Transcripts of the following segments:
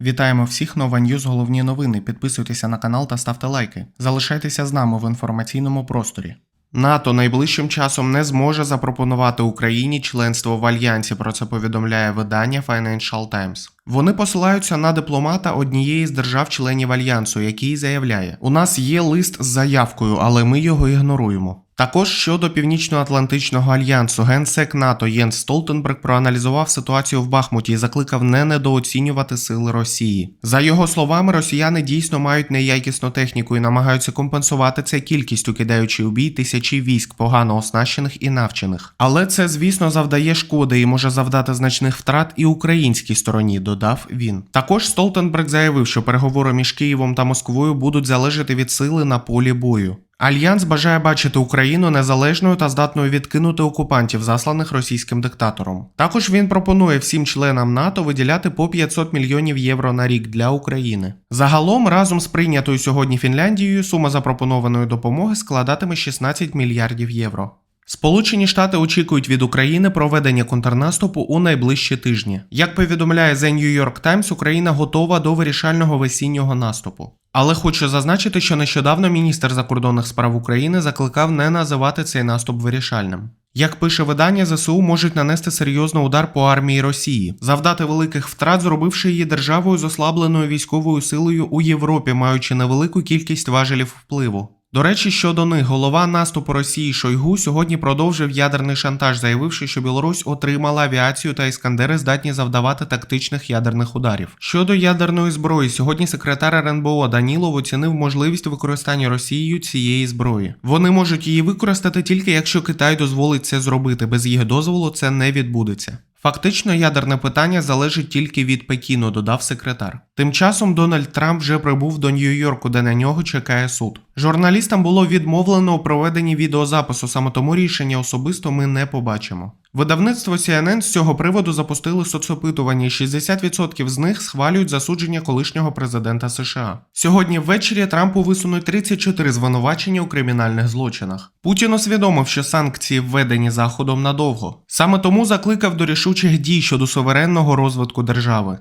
Вітаємо всіх нова Ньюз головні новини. Підписуйтеся на канал та ставте лайки. Залишайтеся з нами в інформаційному просторі. НАТО найближчим часом не зможе запропонувати Україні членство в альянсі. Про це повідомляє видання Financial Times. Вони посилаються на дипломата однієї з держав-членів альянсу, який заявляє: у нас є лист з заявкою, але ми його ігноруємо. Також щодо Північно-Атлантичного альянсу, генсек НАТО Єнс Столтенберг проаналізував ситуацію в Бахмуті і закликав не недооцінювати сили Росії. За його словами, росіяни дійсно мають неякісну техніку і намагаються компенсувати це кількістю, кидаючи у бій тисячі військ, погано оснащених і навчених. Але це, звісно, завдає шкоди і може завдати значних втрат і українській стороні, додав він. Також Столтенберг заявив, що переговори між Києвом та Москвою будуть залежати від сили на полі бою. Альянс бажає бачити Україну незалежною та здатною відкинути окупантів, засланих російським диктатором. Також він пропонує всім членам НАТО виділяти по 500 мільйонів євро на рік для України. Загалом, разом з прийнятою сьогодні Фінляндією, сума запропонованої допомоги складатиме 16 мільярдів євро. Сполучені Штати очікують від України проведення контрнаступу у найближчі тижні. Як повідомляє The New York Times, Україна готова до вирішального весіннього наступу. Але хочу зазначити, що нещодавно міністр закордонних справ України закликав не називати цей наступ вирішальним. Як пише видання, ЗСУ можуть нанести серйозний удар по армії Росії, завдати великих втрат, зробивши її державою з ослабленою військовою силою у Європі, маючи невелику кількість важелів впливу. До речі, щодо них, голова наступу Росії Шойгу сьогодні продовжив ядерний шантаж, заявивши, що Білорусь отримала авіацію та іскандери здатні завдавати тактичних ядерних ударів. Щодо ядерної зброї, сьогодні секретар РНБО Данілов оцінив можливість використання Росією цієї зброї. Вони можуть її використати тільки якщо Китай дозволить це зробити. Без їх дозволу це не відбудеться. Фактично, ядерне питання залежить тільки від Пекіну, додав секретар. Тим часом Дональд Трамп вже прибув до Нью-Йорку, де на нього чекає суд. Журналістам було відмовлено у проведенні відеозапису, саме тому рішення особисто ми не побачимо. Видавництво CNN з цього приводу запустили соцопитування, і 60% з них схвалюють засудження колишнього президента США. Сьогодні ввечері Трампу висунуть 34 звинувачення у кримінальних злочинах. Путін усвідомив, що санкції введені заходом надовго. Саме тому закликав до рішучих дій щодо суверенного розвитку держави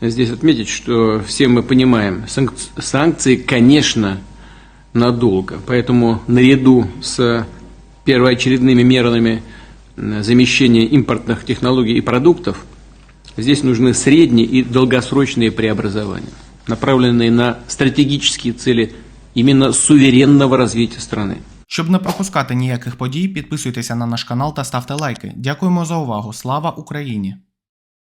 Хочу здесь отметить, что все мы понимаем, санк- санкции, конечно, надолго. Поэтому наряду с первоочередными мерами м, замещения импортных технологий и продуктов, здесь нужны средние и долгосрочные преобразования, направленные на стратегические цели именно суверенного развития страны. Щоб не пропускати ніяких подій, підписуйтеся на наш канал та ставте лайки. Дякуємо за увагу. Слава Україні!